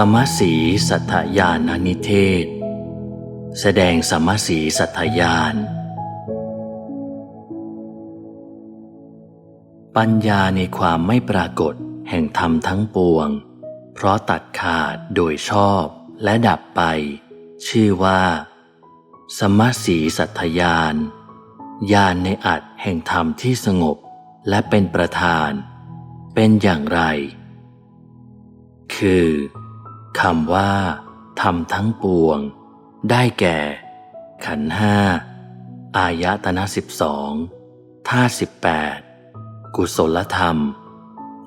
สมสีสัทธยานนิเทศ แสดงสมสีสัทธยานปัญญาในความไม่ปรากฏแห่งธรรมทั้งปวง เพราะตัดขาดโดยชอบและดับไป ชื่อว่า สมสีสัทธยานญาณในอัดแห่งธรรมที่สงบและเป็นประธาน เป็นอย่างไร คือ คำว่าธรรมทั้งปวง ได้แก่ ขันห้า อายตนะสิบสองท่าสิบแปดกุศลธรรม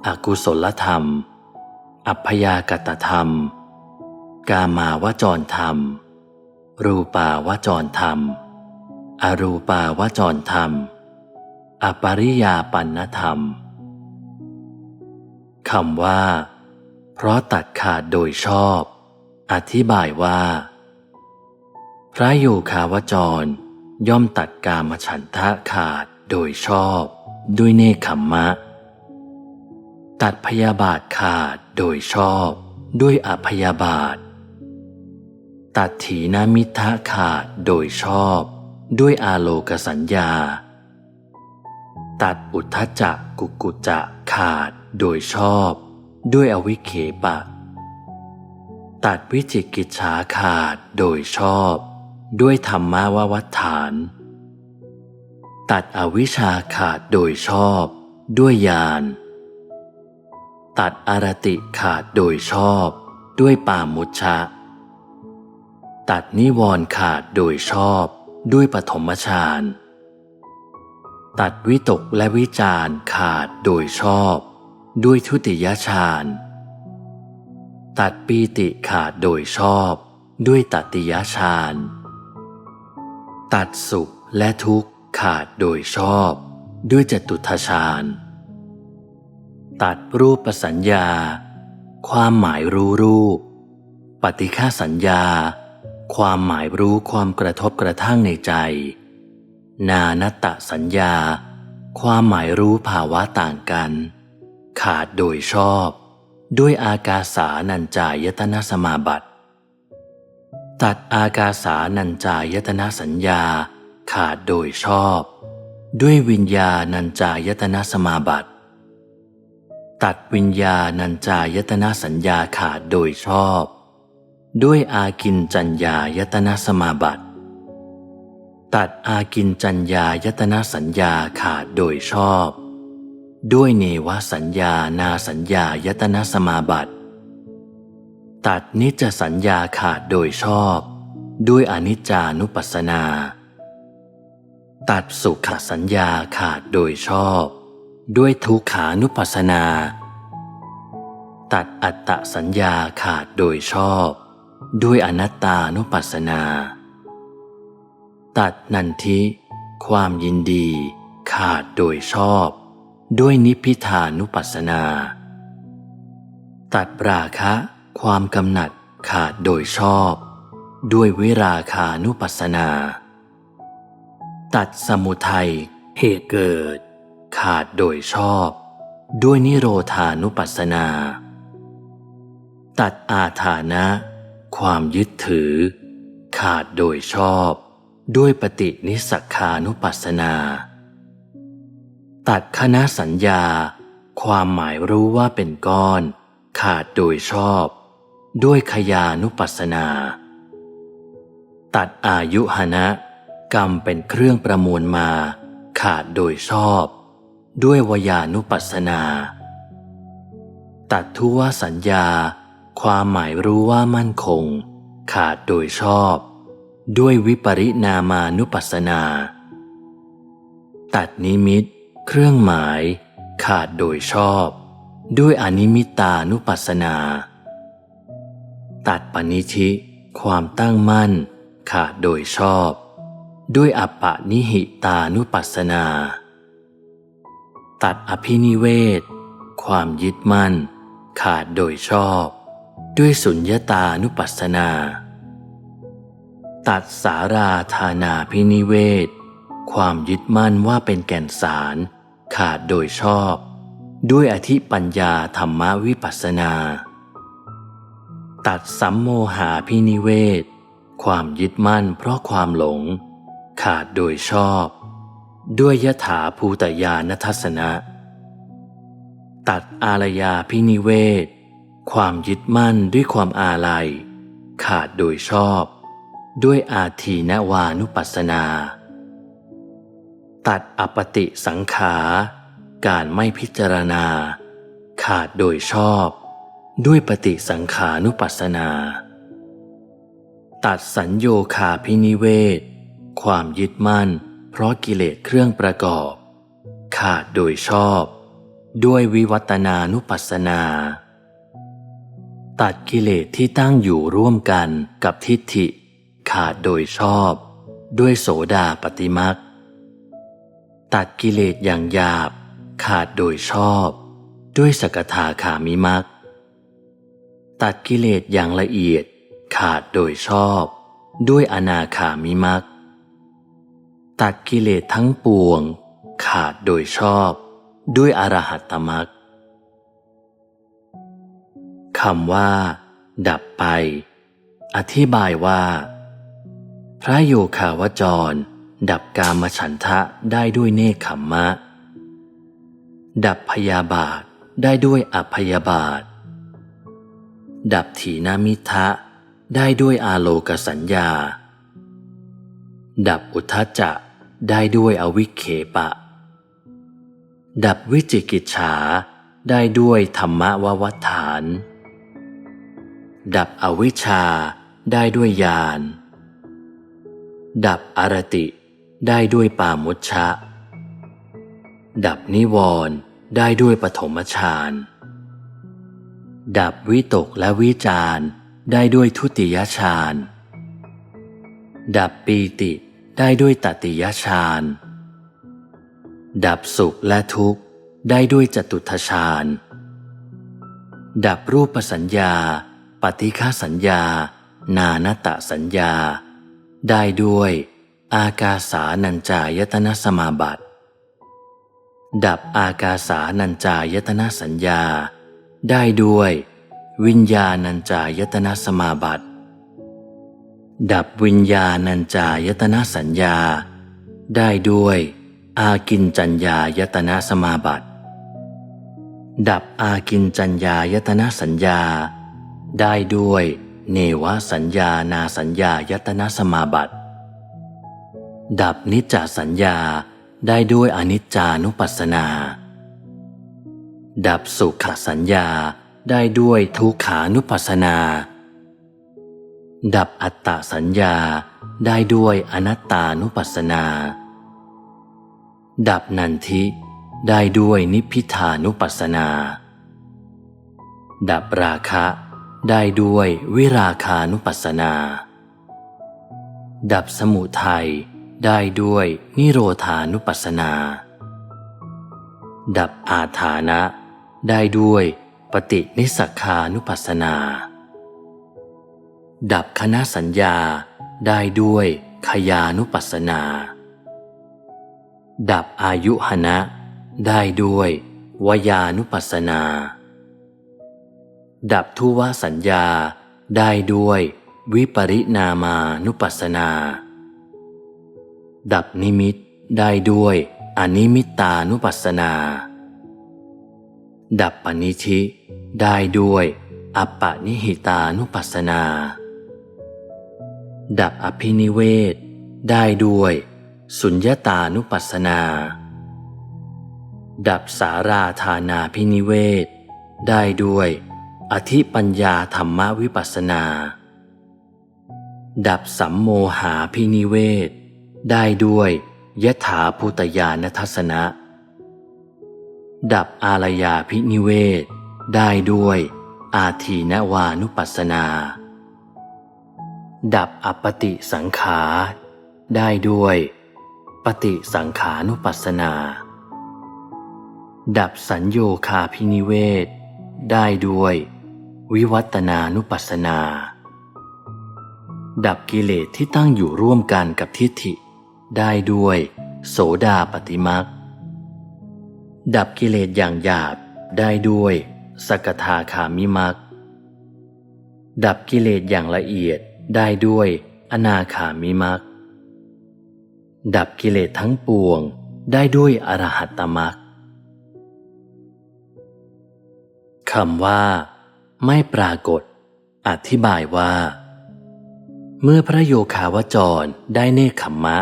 อกุศลธรรม อัพยากตธรรม กามาวจรธรรม รูปาวจรธรรม อรูปาวจรธรรม อปริยาปันธรรมคำว่า เพราะตัดขาดโดยชอบ อธิบายว่า พระโยคาวจร ย่อมตัดกามฉันทะขาดโดยชอบ ด้วยเนคขมมะ ตัดพยาบาทขาดโดยชอบ ด้วยอพยาบาท ตัดถีนามิทะขาดโดยชอบ ด้วยอาโลกสัญญา ตัดอุทธจักกุกุจจะขาดโดยชอบ ด้วยอวิเคปะ ตัดวิจิกิจฉาขาดโดยชอบ ด้วยธรรมววัฏฐาน ตัดอวิชาขาดโดยชอบ ด้วยญาณตัดอารติขาดโดยชอบ ด้วยปามุชชะ ตัดนิวรณ์ขาดโดยชอบ ด้วยปฐมฌานตัดวิตกและวิจารขาดโดยชอบ ด้วยทุติยฌานตัดปีติขาดโดยชอบด้วยตติยฌานตัดสุขและทุกข์ขาดโดยชอบด้วยจตุทฌานตัดรูปสัญญา ความหมายรู้รูป ปฏิฆาสัญญา ความหมายรู้ความกระทบกระทั่งในใจ นานัตตสัญญา ความหมายรู้ภาวะต่างกัน ขาดโดยชอบ ด้วยอากาสานัญจายตนะสมาบัติ ตัดอากาสานัญจายตนะสัญญา ขาดโดยชอบ ด้วยวิญญาณัญจายตนะสมาบัติ ตัดวิญญาณัญจายตนะสัญญาขาดโดยชอบ ด้วยอากินจัญญายตนะสมาบัติ ตัดอากินจัญญายตนะสัญญาขาดโดยชอบ ด้วยเนวสัญญานาสัญญายตนะสมาบัติ ตัดนิจสัญญาขาดโดยชอบ ด้วยอนิจจานุปัสสนา ตัดสุขสัญญาขาดโดยชอบ ด้วยทุกขานุปัสสนา ตัดอัตตสัญญาขาดโดยชอบ ด้วยอนัตตานุปัสสนา ตัดนันทิ ความยินดี ขาดโดยชอบ ด้วยนิพพิทานุปัสสนา ตัดราคะ ความกำหนัดขาดโดยชอบ ด้วยวิราคานุปัสสนา ตัดสมุทัยเหตุเกิด ขาดโดยชอบ ด้วยนิโรธานุปัสสนา ตัดอาถานะ ความยึดถือ ขาดโดยชอบ ด้วยปฏินิสักขานุปัสสนา ตัดคณะสัญญา ความหมายรู้ว่าเป็นก้อน ขาดโดยชอบ ด้วยขยานุปัสสนา ตัดอายุหนะ กรรมเป็นเครื่องประมวลมา ขาดโดยชอบ ด้วยวยานุปัสสนา ตัดทุวสัญญา ความหมายรู้ว่ามั่นคง ขาดโดยชอบ ด้วยวิปริณามานุปัสสนา ตัดนิมิต เครื่องหมายขาดโดยชอบ ด้วยอนิมิตานุปัสนา ตัดปณิธิ ความตั้งมั่น ขาดโดยชอบ ด้วยอัปปะนิหิตานุปัสนา ตัดอภินิเวศ ความยึดมั่น ขาดโดยชอบ ด้วยสุญญตานุปัสสนา ตัดสาราธานาพินิเวศ ความยึดมั่นว่าเป็นแก่นสาร ขาดโดยชอบ ด้วยอธิปัญญาธรรมวิปัสสนา ตัดสัมโมหาพินิเวศ ความยึดมั่นเพราะความหลง ขาดโดยชอบ ด้วยยถาภูตยานทัศนะ ตัดอารยาพินิเวศ ความยึดมั่นด้วยความอาลัย ขาดโดยชอบ ด้วยอาทีนวานุปัสสนา ตัดอปติสังขา การไม่พิจารณา ขาดโดยชอบ ด้วยปฏิสังขานุปัสสนา ตัดสัญโยคาพินิเวศ ความยึดมั่น เพราะกิเลสเครื่องประกอบ ขาดโดยชอบ ด้วยวิวัตนานุปัสสนา ตัดกิเลสที่ตั้งอยู่ร่วมกันกับทิฏฐิ ขาดโดยชอบ ด้วยโสดาปฏิมัก ตัดกิเลสอย่างหยาบ ขาดโดยชอบ ด้วยสกทาขามิมัก ตัดกิเลสอย่างละเอียด ขาดโดยชอบ ด้วยอนาคามิมัก ตัดกิเลสทั้งปวง ขาดโดยชอบ ด้วยอรหัตตมักคำว่า ดับไป อธิบายว่า พระโยคาวจร ดับกามฉันทะได้ด้วยเนคขมมะ ดับพยาบาทได้ด้วยอพยาบาท ดับถีนามิทะได้ด้วยอาโลกสัญญา ดับอุทจจะได้ด้วยอวิเคปะ ดับวิจิกิจฉาได้ด้วยธรรมววัฏฐาน ดับอวิชชาได้ด้วยญาณดับอารติ ได้ด้วยปามุชชะ ดับนิวรณ์ได้ด้วยปฐมฌานดับวิตกและวิจารได้ด้วยทุติยฌานดับปีติได้ด้วยตติยฌานดับสุขและทุกข์ได้ด้วยจตุทฌานดับรูปสัญญา ปฏิฆาสัญญา นานตะสัญญา ได้ด้วย อากาสานัญจายตนะสมาบัติ ดับอากาสานัญจายตนะสัญญา ได้ด้วย วิญญาณัญจายตนะสมาบัติ ดับวิญญาณัญจายตนะสัญญา ได้ด้วย อากินจัญญายตนะสมาบัติ ดับอากินจัญญายตนะสัญญา ได้ด้วย เนวสัญญานาสัญญายตนะสมาบัติ ดับนิจจสัญญาได้ด้วยอนิจจานุปัสสนา ดับสุขสัญญาได้ด้วยทุกขานุปัสสนา ดับอัตตสัญญาได้ด้วยอนัตตานุปัสสนา ดับนันทิได้ด้วยนิพพิทานุปัสสนา ดับราคะได้ด้วยวิราคานุปัสสนา ดับสมุทัย ได้ด้วยนิโรธานุปัสสนา ดับอาถานะ ได้ด้วยปฏินิสักานุปัสสนา ดับคณะสัญญาได้ด้วยขยานุปัสสนา ดับอายุหนะได้ด้วยวยานุปัสสนา ดับทุวสัญญาได้ด้วยวิปริณามานุปัสสนา ดับนิมิตได้ด้วยอนิมิตานุปัสสนา ดับปณิธิได้ด้วยอัปปนิหิตานุปัสสนา ดับอภินิเวศ ได้ด้วยสุญญตานุปัสสนา ดับสาราธานาพินิเวศ ได้ด้วย อธิปัญญาธรรมวิปัสสนา ดับสัมโมหาพินิเวศ ได้ด้วยยถาภูตยานทัศนะ ดับอารยาพินิเวศ ได้ด้วย อาทีนวานุปัสนา ดับอปติสังขารได้ด้วย ปฏิสังขานุปัสนา ดับสัญโยคาพินิเวศ ได้ด้วย วิวัตนานุปัสสนา ดับกิเลสที่ตั้งอยู่ร่วมกันกับทิฏฐิ ได้ด้วย โสดาปฏิมักดับกิเลสอย่างหยาบได้ด้วย สกทาคามิมักดับกิเลสอย่างละเอียดได้ด้วย อนาคามิมักดับกิเลสทั้งปวงได้ด้วยอรหัตตมักคำว่า ไม่ปรากฏ อธิบายว่า เมื่อพระโยคาวจรได้เนคขมมะ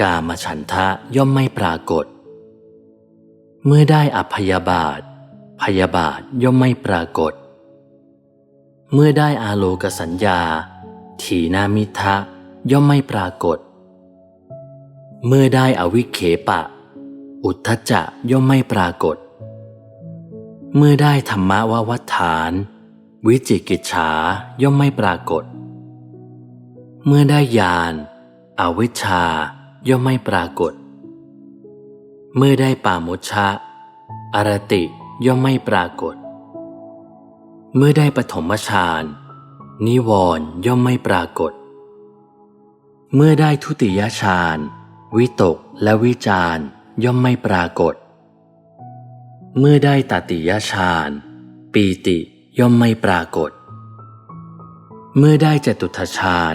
กามฉันทะย่อมไม่ปรากฏ เมื่อได้อภยาบาท พยาบาทย่อมไม่ปรากฏ เมื่อได้อาโลกสัญญา ถีนามิทะย่อมไม่ปรากฏ เมื่อได้อวิเคปะ อุทธจะย่อมไม่ปรากฏ เมื่อได้ธรรมววัฏฐาน วิจิกิจฉาย่อมไม่ปรากฏ เมื่อได้ญาณอวิชชา ย่อมไม่ปรากฏ เมื่อได้ปามุชะ อรติย่อมไม่ปรากฏ เมื่อได้ปฐมฌานนิวรณ์ย่อมไม่ปรากฏ เมื่อได้ทุติยฌานวิตกและวิจารย่อมไม่ปรากฏ เมื่อได้ตติยฌานปีติย่อมไม่ปรากฏ เมื่อได้จตุทฌาน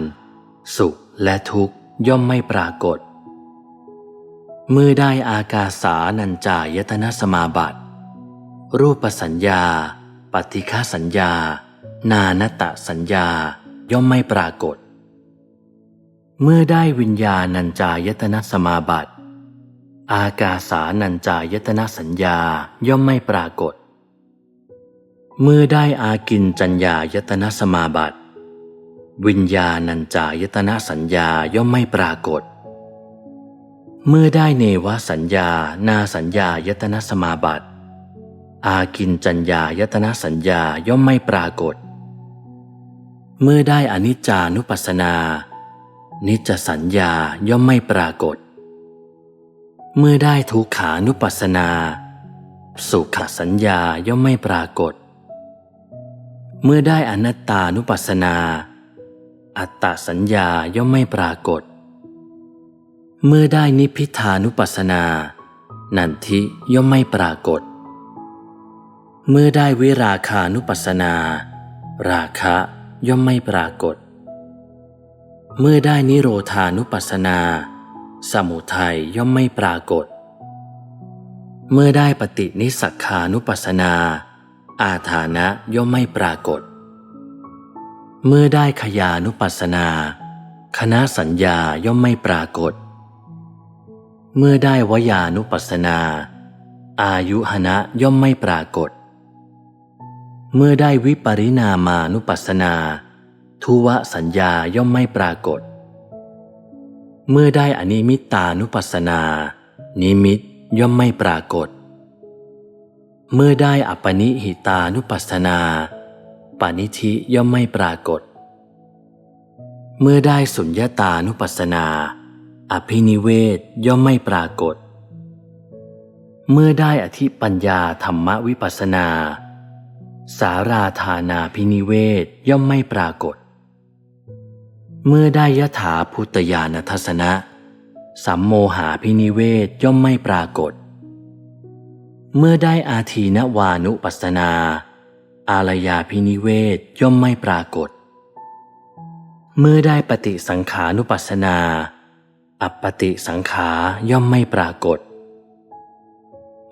สุขและทุกข์ย่อมไม่ปรากฏ เมื่อได้อากาสานัญจายตนะสมาบัติ รูปสัญญา ปฏิฆาสัญญา นานตะสัญญาย่อมไม่ปรากฏ เมื่อได้วิญญาณัญจายตนะสมาบัติ อากาสานัญจายตนะสัญญาย่อมไม่ปรากฏ เมื่อได้อากินจัญญายตนะสมาบัติ วิญญาณัญจายตนะสัญญาย่อมไม่ปรากฏ เมื่อได้เนวสัญญา นาสัญญายตนะสมาบัติ อากินจัญญายตนะสัญญาย่อมไม่ปรากฏ เมื่อได้อนิจจานุปัสสนา นิจสัญญาย่อมไม่ปรากฏ เมื่อได้ทุกขานุปัสสนา สุขสัญญาย่อมไม่ปรากฏ เมื่อได้อนัตตานุปัสสนา อัตตสัญญาย่อมไม่ปรากฏ เมื่อได้นิพพิทานุปัสสนา นันทิย่อมไม่ปรากฏ เมื่อได้วิราคานุปัสสนา ราคะย่อมไม่ปรากฏ เมื่อได้นิโรธานุปัสสนา สมุทัยย่อมไม่ปรากฏ เมื่อได้ปฏินิสักขานุปัสสนา อาฐานะย่อมไม่ปรากฏ เมื่อได้ขยานุปัสสนา คณะสัญญาย่อมไม่ปรากฏ เมื่อได้วยานุปัสสนา อายุหณะย่อมไม่ปรากฏ เมื่อได้วิปริณามานุปัสสนา ทุวสัญญาย่อมไม่ปรากฏ เมื่อได้อนิมิตานุปัสสนา นิมิตย่อมไม่ปรากฏ เมื่อได้อัปปนิหิตานุปัสสนาปานิธิย่อมไม่ปรากฏ เมื่อได้สุญญตานุปัสสนา อภินิเวศย่อมไม่ปรากฏ เมื่อได้อธิปัญญาธรรมวิปัสนา สาราธานาพินิเวศย่อมไม่ปรากฏ เมื่อได้ยถาพุตยานทัศนะสัมโมหาพินิเวศย่อมไม่ปรากฏ เมื่อได้อาทีนวานุปัสนา อารยาพินิเวศย่อมไม่ปรากฏ เมื่อได้ปฏิสังขานุปัสนา อัปปติสังขาย่อมไม่ปรากฏ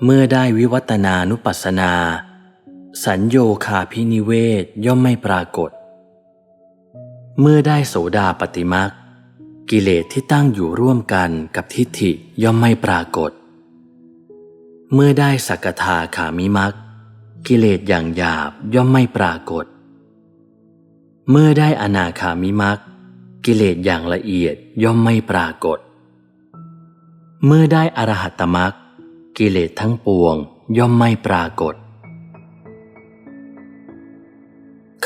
เมื่อได้วิวัตนานุปัสนา สัญโยคาพินิเวศย่อมไม่ปรากฏ เมื่อได้โสดาปฏิมักกิเลสที่ตั้งอยู่ร่วมกันกับทิฏฐิย่อมไม่ปรากฏ เมื่อได้สักทาขามิมักกิเลสอย่างหยาบย่อมไม่ปรากฏ เมื่อได้อนาคามิมัก กิเลสอย่างละเอียดย่อมไม่ปรากฏ เมื่อได้อรหัตตมักกิเลสทั้งปวงย่อมไม่ปรากฏ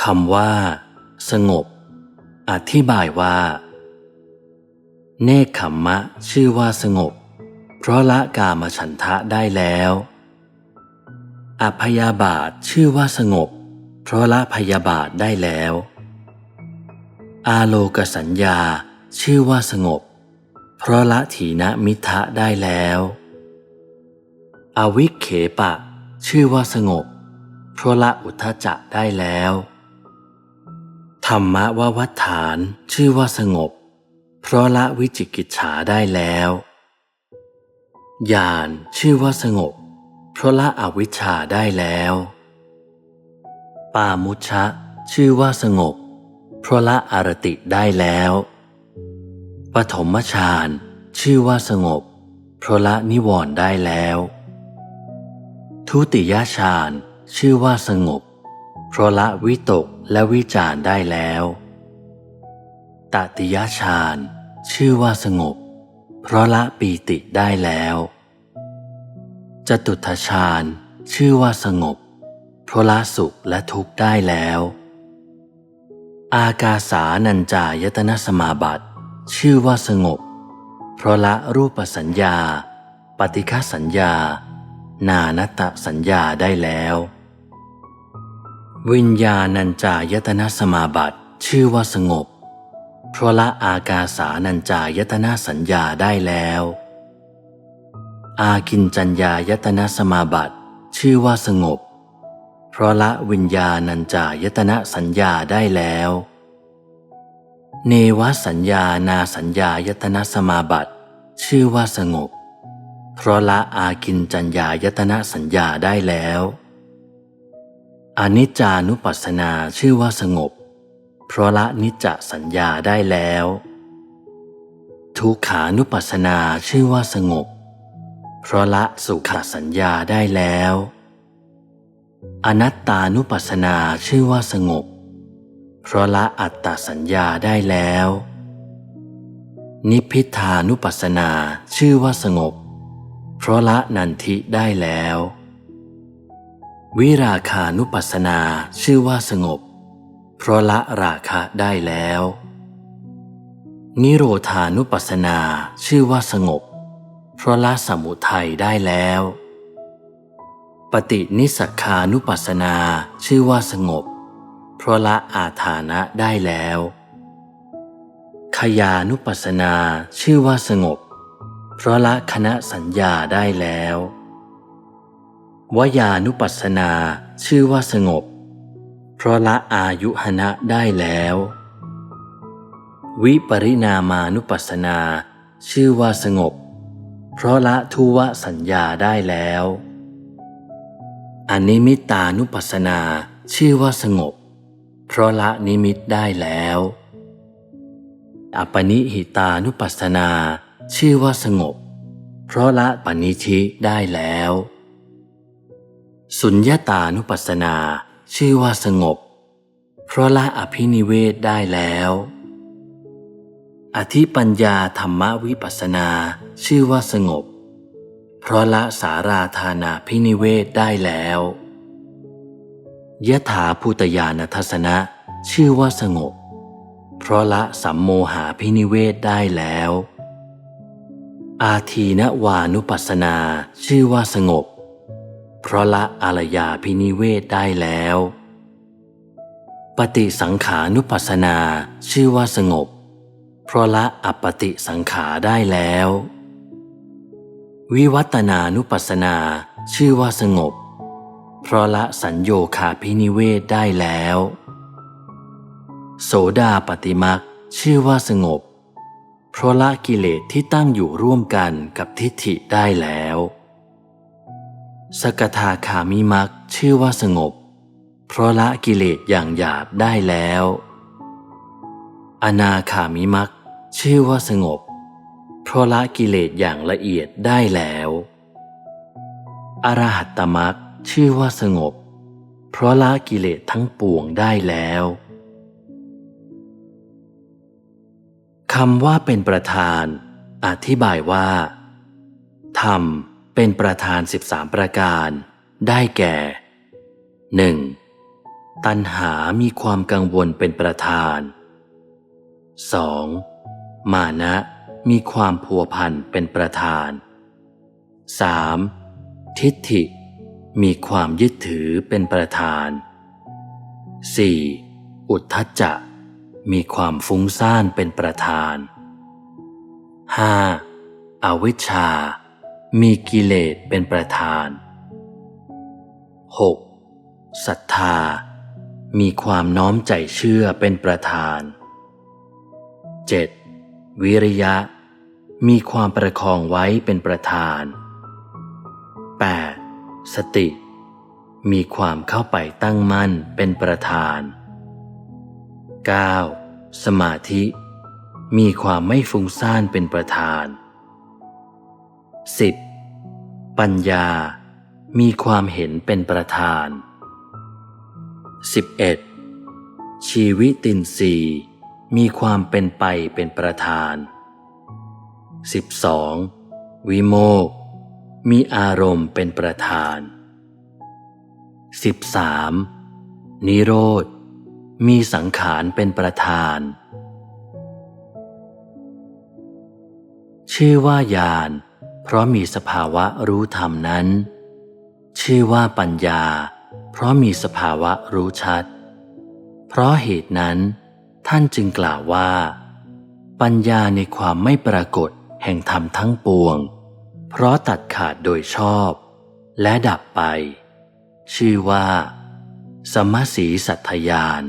คำว่า สงบ อธิบายว่า เนคขมมะชื่อว่าสงบ เพราะละกามฉันทะได้แล้วอพยาบาทชื่อว่าสงบ เพราะละพยาบาทได้แล้ว อาโลกสัญญาชื่อว่าสงบ เพราะละถีนมิทะได้แล้ว อวิเคปะ ชื่อว่าสงบ เพราะละอุทจะได้แล้ว ธรรมววัฏฐานชื่อว่าสงบ เพราะละวิจิกิจฉาได้แล้วญาณชื่อว่าสงบ เพราะละอวิชชาได้แล้ว ปามุชะ ชื่อว่าสงบ เพราะละอารติได้แล้ว ปฐมฌานชื่อว่าสงบ เพราะละนิวรณ์ได้แล้ว ทุติยฌานชื่อว่าสงบ เพราะละวิตกและวิจารได้แล้วตติยฌานชื่อว่าสงบ เพราะละปีติได้แล้ว จตุทฌานชื่อว่าสงบ เพราะละสุขและทุกข์ได้แล้ว อากาสานัญจายตนะสมาบัติ ชื่อว่าสงบ เพราะละรูปสัญญา ปฏิฆาสัญญา นานตะสัญญาได้แล้ว วิญญาณัญจายตนะสมาบัติชื่อว่าสงบ เพราะละอากาสานัญจายตนะสัญญาได้แล้ว อากินจัญญายตนะสมาบัติ ชื่อว่าสงบเพราะละวิญญาณัญจายตนะสัญญาได้แล้ว เนวสัญญานาสัญญายตนะสมาบัติ ชื่อว่าสงบ เพราะละอากินจัญญายตนะสัญญาได้แล้วอนิจจานุปัสสนาชื่อว่าสงบ เพราะละนิจจสัญญาได้แล้ว ทุกขานุปัสสนาชื่อว่าสงบ เพราะละสุขสัญญาได้แล้ว อนัตตานุปัสสนาชื่อว่าสงบ เพราะละอัตตสัญญาได้แล้ว นิพพิทานุปัสสนาชื่อว่าสงบ เพราะละนันทิได้แล้ว วิราคานุปัสสนาชื่อว่าสงบ เพราะละราคะได้แล้ว นิโรธานุปัสสนาชื่อว่าสงบ เพราะละสมุทัยได้แล้ว ปฏินิสักานุปัสสนาชื่อว่าสงบ เพราะละอาธานะได้แล้ว ขยานุปัสสนาชื่อว่าสงบ เพราะละคณะสัญญาได้แล้ววยานุปัสสนาชื่อว่าสงบ เพราะละอายุหณะได้แล้ว วิปริณามานุปัสสนา ชื่อว่าสงบ เพราะละทุวสัญญาได้แล้ว อนิมิตานุปัสสนาชื่อว่าสงบ เพราะละนิมิตได้แล้ว อปนิหิตานุปัสสนาชื่อว่าสงบ เพราะละปณิชิได้แล้ว สุญญตานุปัสสนาชื่อว่าสงบ เพราะละอภินิเวศได้แล้ว อธิปัญญาธรรมวิปัสสนาชื่อว่าสงบ เพราะละสาราธานาพินิเวศได้แล้วยถาภูตยานทัศนะ ชื่อว่าสงบ เพราะละสัมโมหาพินิเวศได้แล้ว อาทีนวานุปัสนาชื่อว่าสงบ เพราะละอารยาพินิเวศได้แล้ว ปฏิสังขานุปัสสนาชื่อว่าสงบ เพราะละอปฏิสังขาได้แล้ว วิวัตนานุปัสสนาชื่อว่าสงบ เพราะละสัญโยคาพินิเวศได้แล้ว โสดาปฏิมักชื่อว่าสงบ เพราะละกิเลสที่ตั้งอยู่ร่วมกันกับทิฏฐิได้แล้ว สกทาคามิมักชื่อว่าสงบ เพราะละกิเลสอย่างหยาบได้แล้ว อนาคามิมักชื่อว่าสงบ เพราะละกิเลสอย่างละเอียดได้แล้ว อรหัตตมักชื่อว่าสงบ เพราะละกิเลสทั้งปวงได้แล้วคำว่าเป็นประธาน อธิบายว่า ธรรมเป็นประธานสิบสามประการ ได้แก่ 1. ตัณหามีความกังวลเป็นประธาน 2. มานะ มีความพัวพันเป็นประธาน 3. ทิฏฐิ มีความยึดถือเป็นประธาน 4. อุทธัจจะ มีความฟุ้งซ่านเป็นประธาน 5. อวิชชา มีกิเลสเป็นประธาน 6. ศรัทธา มีความน้อมใจเชื่อเป็นประธาน 7. วิริยะ มีความประคองไว้เป็นประธาน 8. สติ มีความเข้าไปตั้งมั่นเป็นประธาน 9. สมาธิ มีความไม่ฟุ้งซ่านเป็นประธาน 10. ปัญญา มีความเห็นเป็นประธาน 11. ชีวิตินทรีย์มีความเป็นไปเป็นประธาน 12. วิโมก มีอารมณ์เป็นประธาน 13. นิโรธ มีสังขารเป็นประธาน ชื่อว่าญาณเพราะมีสภาวะรู้ธรรมนั้น ชื่อว่าปัญญา เพราะมีสภาวะรู้ชัด เพราะเหตุนั้น ท่านจึงกล่าวว่า ปัญญาในความไม่ปรากฏ แห่งธรรมทั้งปวง เพราะตัดขาดโดยชอบ และดับไป ชื่อว่า สมสีสัทธยาน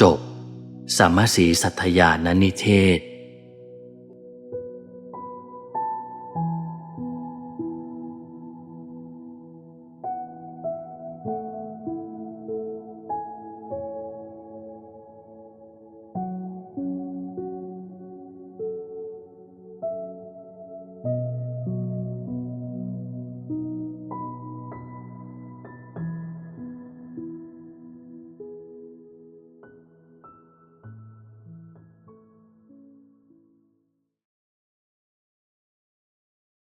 จบ สมสีสัทธยานนิเทศ